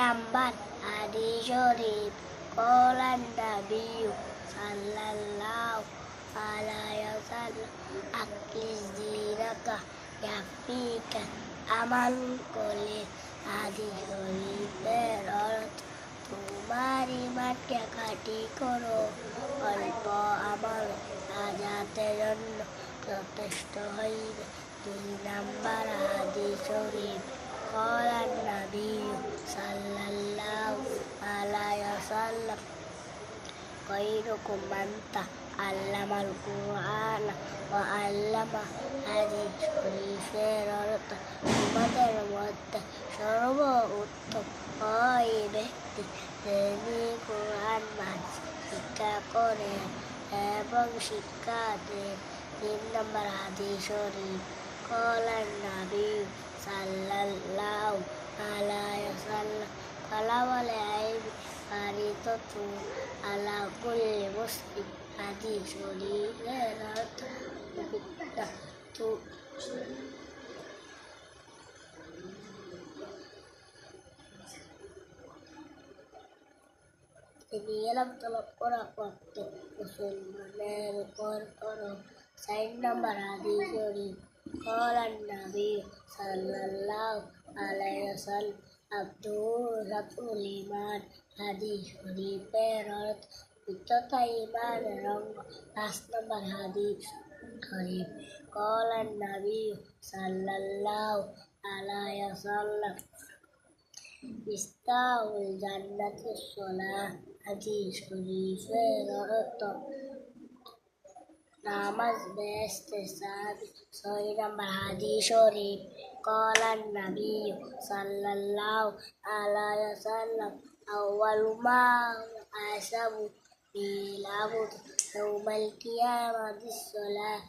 Number. হাদি শরীফ কলান নাবিউ সাল্লাল্লাহু আলাইহি ওয়াসাল্লাম আকলিস দিনাকা ইয়াফিকা, আমাল করলে হাদি শরীফের অর্থ তোমার ইমানকে খাটি করো, অল্প আমল আজাতের জন্য যথেষ্ট হইবে। দুই নাম্বার হাদি শরীফ قال النبي صلى الله عليه وسلم خيركم من تعلم القرآن وعلم হাদিস শরীফের অর্থ তোমাদের মধ্যে সর্ব উত্তম ওই ব্যক্তি যিনি কোরআন মাস শিক্ষা করে এবং শিক্ষা দেন তিন নম্বর হাদিস শরীফ قال فريضة على كل مسلم حديث শরীফের অর্থ তো তিনি এলাম তলব করা করতে মুসলমানের উপর করো সাইন নাম্বার হাদিস শরীফ قال النبي صلى الله عليه وسلم আব্দু রাতুল ইমান হাদিস শরীফের অর্থ উচ্চতা ইমানের অঙ্গ পাঁচ নম্বর হাদিস শরীফ قال النبي صلى الله عليه وسلم মিস্তাউল জান্নাতি সোলা হাদিস শরীফের অর্থ নামাজ বেহেস্তে সাবি ছয় নম্বর হাদিস শরীফ قال النبي صلى الله عليه وسلم أول ما أحسب بالعبد يوم القيامة الصلاة